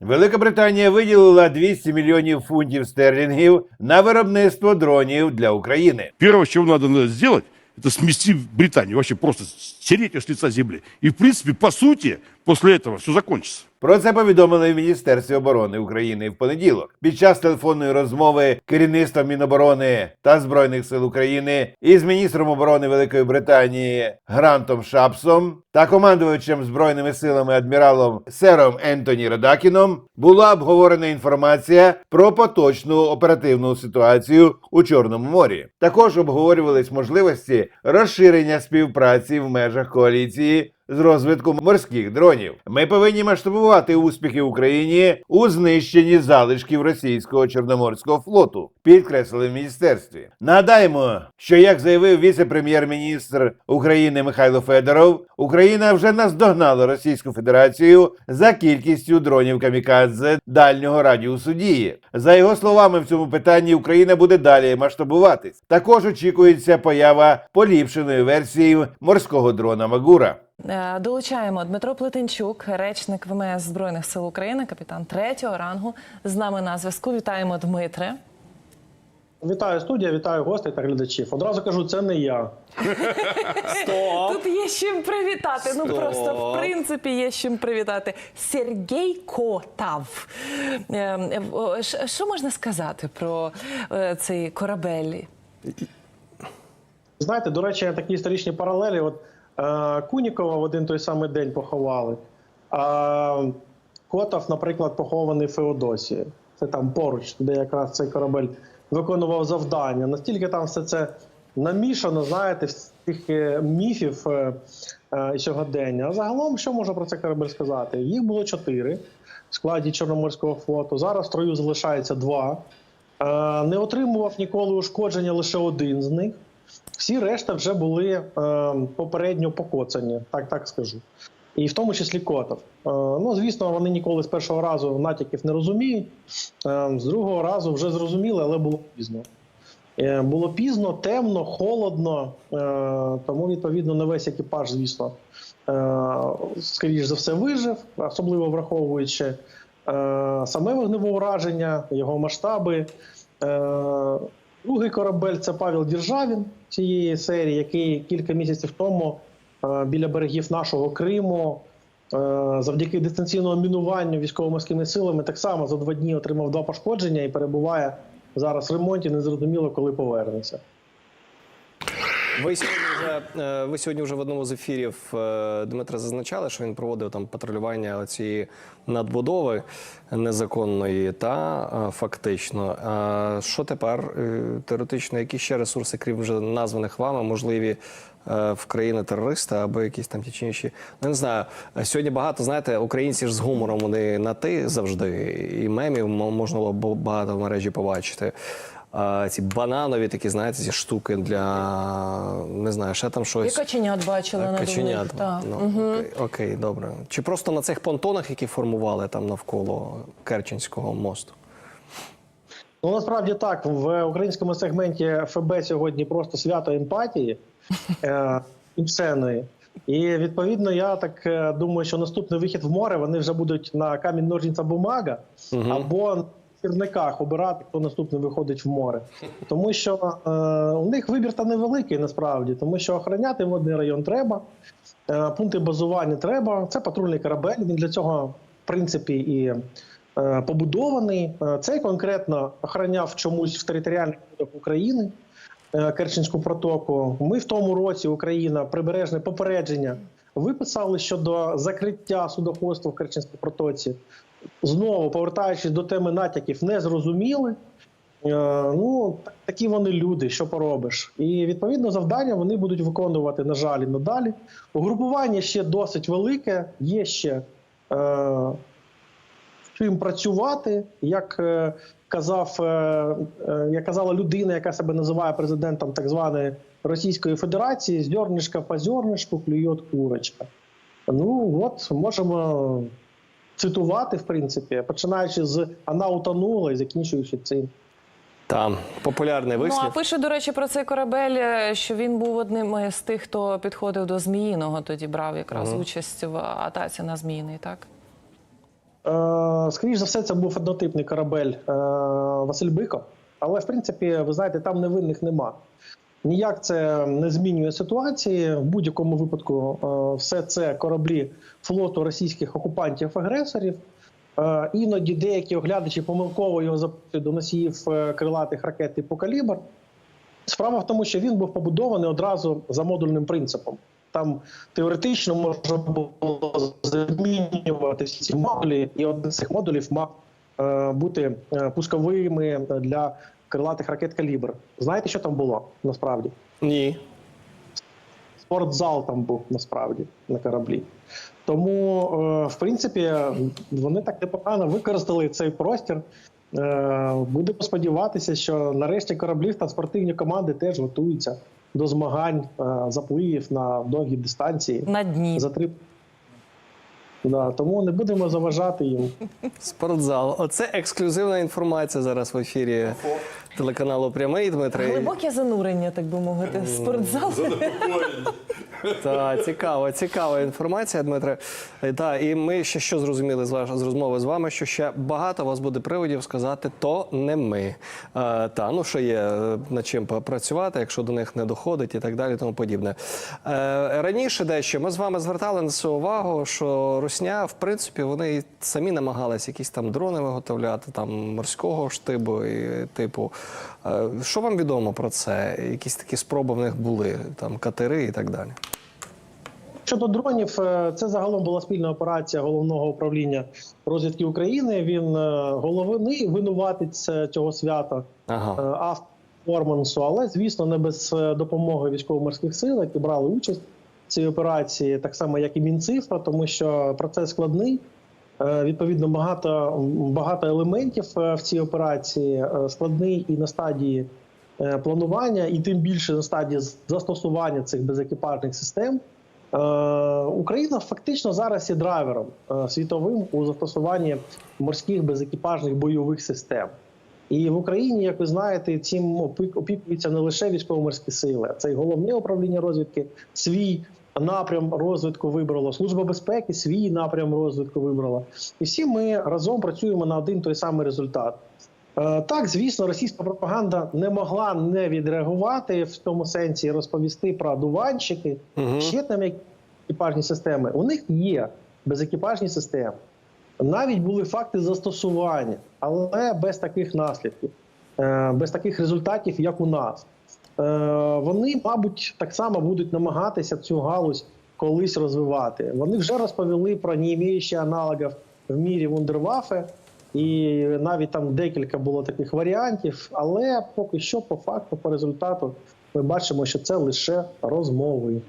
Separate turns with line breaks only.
Велика Британія виділила 200 мільйонів фунтів стерлінгів на виробництво дронів для України.
Первое, що надо зробити, это смести Британию, вообще просто стереть ее с лица земли. И, в принципе, по сути, после этого все закончится.
Про це повідомили в Міністерстві оборони України в понеділок під час телефонної розмови керівництва Міноборони та Збройних сил України із міністром оборони Великої Британії Грантом Шапсом та командувачем збройними силами адміралом Сером Ентоні Радакіном була обговорена інформація про поточну оперативну ситуацію у Чорному морі. Також обговорювались можливості розширення співпраці в межах коаліції з розвитку морських дронів. Ми повинні масштабувати успіхи Україні у знищенні залишків російського чорноморського флоту, підкреслили в міністерстві. Нагадаємо, що як заявив віце-прем'єр-міністр України Михайло Федоров, Україна вже наздогнала Російську Федерацію за кількістю дронів камікадзе дальнього радіусу дії. За його словами, в цьому питанні Україна буде далі масштабуватись. Також очікується поява поліпшеної версії морського дрона Магура.
Е, Долучаємо Дмитро Плетенчук, речник ВМС Збройних сил України, капітан третього рангу. З нами на зв'язку. Вітаємо Дмитре.
Вітаю студія, вітаю гостей та глядачів. Одразу кажу, це не я.
Тут є з чим привітати. Ну просто в принципі є з чим привітати. Сергій Котав. Е, е, Що можна сказати про цей корабель?
Знаєте, до речі, такі історичні паралелі. От Кунікова в один той самий день поховали. А Котов, наприклад, похований в Феодосії. Це там поруч, де якраз цей корабель виконував завдання. Настільки там все це намішано, знаєте, тих е, міфів е, е, сьогодення. А загалом, що можна про цей корабель сказати? Їх було чотири в складі Чорноморського флоту. Зараз в строю залишається два. Е, Не отримував ніколи ушкодження лише один з них. Всі решта вже були е, попередньо покоцані, так так скажу. І в тому числі Котов. Е, ну, звісно, вони ніколи з першого разу натяків не розуміють. Е, з другого разу вже зрозуміли, але було пізно. Е, було пізно, темно, холодно, е, тому, відповідно, не весь екіпаж, звісно, е, скоріш за все, вижив, особливо враховуючи е, саме вогневе ураження, його масштаби. Е, Другий корабель це Павел Діржавін цієї серії, який кілька місяців тому е, біля берегів нашого Криму е, завдяки дистанційному мінуванню військово-морськими силами так само за два дні отримав два пошкодження і перебуває зараз в ремонті. Незрозуміло, коли повернеться.
Ви сьогодні вже е, ви сьогодні вже в одному з ефірів е, Дмитра зазначали, що він проводив там патрулювання цієї надбудови незаконної та е, фактично. Що тепер теоретично, які ще ресурси, крім вже названих вами, можливі в країни терориста або якісь там ті чи інші? Ну, не знаю. Сьогодні багато знаєте, українці ж з гумором вони на ти завжди, і мемів можна було багато в мережі побачити. А, ці бананові такі, знаєте, ці штуки для не знаю, ще там
Я
щось.
каченят бачила на
Каченят.
дулих. Так.
Ну, окей, окей, добре. Чи просто на цих понтонах, які формували там навколо Керченського мосту?
Ну насправді так в українському сегменті ФБ сьогодні просто свято емпатії е, імсеної. І відповідно, я так е, думаю, що наступний вихід в море вони вже будуть на камінь ножниця бумага або на сірниках обирати, хто наступний виходить в море. Тому що е, у них вибір та невеликий насправді, тому що охороняти водний район треба, е, пункти базування треба. Це патрульний корабель. Він для цього, в принципі, і е, побудований. Е, Цей конкретно охороняв чомусь в територіальних водах України. е, Керченську протоку. Ми в тому році Україна прибережне попередження виписали щодо закриття судоходства в Керченській протоці. Знову повертаючись до теми натяків, не зрозуміли. Е, Ну, такі вони люди, що поробиш. І відповідно завдання вони будуть виконувати, на жаль, і надалі. Угрупування ще досить велике, є ще е, чим працювати, як е, казав, е, е, як казала людина, яка себе називає президентом так званої Російської Федерації, з зернишка по зернишку клює курочка. Ну от можемо цитувати, в принципі, починаючи з «Она утонула» і закінчуючи цим.
Там популярний
Ну а пише, до речі, про цей корабель, е, що він був одним з тих, хто підходив до Зміїного, тоді брав якраз участь в атаці на Зміїний, так?
Е, скоріш за все, це був однотипний корабель е, Василь Биков. Але, в принципі, ви знаєте, там невинних нема. Ніяк це не змінює ситуації. В будь-якому випадку е, все це кораблі флоту російських окупантів-агресорів. Іноді деякі оглядачі помилково його запитують до носіїв крилатих ракет типу калібр. Справа в тому, що він був побудований одразу за модульним принципом. Там теоретично можна було замінювати всі ці модулі, і один з цих модулів мав е, бути е, пусковими для крилатих ракет калібр. Знаєте, що там було насправді?
Ні.
Спортзал там був насправді на кораблі. Тому, е, в принципі, вони так непогано використали цей простір. Будемо сподіватися, що нарешті кораблі та спортивні команди теж готуються до змагань запоїв запливів на довгі дистанції.
На дні.
За три... Да, тому не будемо заважати їм.
Спортзал. Оце ексклюзивна інформація зараз в ефірі телеканалу Прямий Дмитрий.
Глибоке занурення, так би мовити. Спортзал.
Так, цікава, цікава інформація, Дмитре. Е, Та, і ми ще що зрозуміли з ваш- з розмови з вами, що ще багато у вас буде приводів сказати, то не ми. Е, та, ну що є е, над чим попрацювати, якщо до них не доходить і так далі, тому подібне. Е, раніше дещо ми з вами звертали на це увагу, що Русня, в принципі, вони самі намагалися якісь там дрони виготовляти, там морського штибу і типу. Е, що вам відомо про це? Якісь такі спроби в них були, там катери і так далі.
Щодо дронів, е, це загалом була спільна операція головного управління розвідки України. Він е, головний винуватець цього свята.
Ага.
е, автопормансу, але звісно, не без допомоги військово-морських сил, які брали участь цій операції, так само як і Мінцифра, тому що процес складний. Е, Відповідно, багато, багато елементів е, в цій операції е, складний і на стадії планування, і тим більше на стадії застосування цих безекіпажних систем. Україна фактично зараз є драйвером світовим у застосуванні морських безекіпажних бойових систем. І в Україні, як ви знаєте, цим опік- опікуються не лише військово-морські сили, а це й головне управління розвідки, свій напрям розвитку вибрало, служба безпеки свій напрям розвитку вибрала. І всі ми разом працюємо на один той самий результат. Е, Так, звісно, російська пропаганда не могла не відреагувати в тому сенсі розповісти про дуванчики,
Мгм.
ще там які екіпажні системи. У них є безекіпажні системи. Навіть були факти застосування, але без таких наслідків, е, без таких результатів, як у нас. Е, Вони, мабуть, так само будуть намагатися цю галузь колись розвивати. Вони вже розповіли про не імеючі аналогів в мірі вундервафи, і навіть там декілька було таких варіантів. Але поки що, по факту, по результату, ми бачимо, що це лише розмови.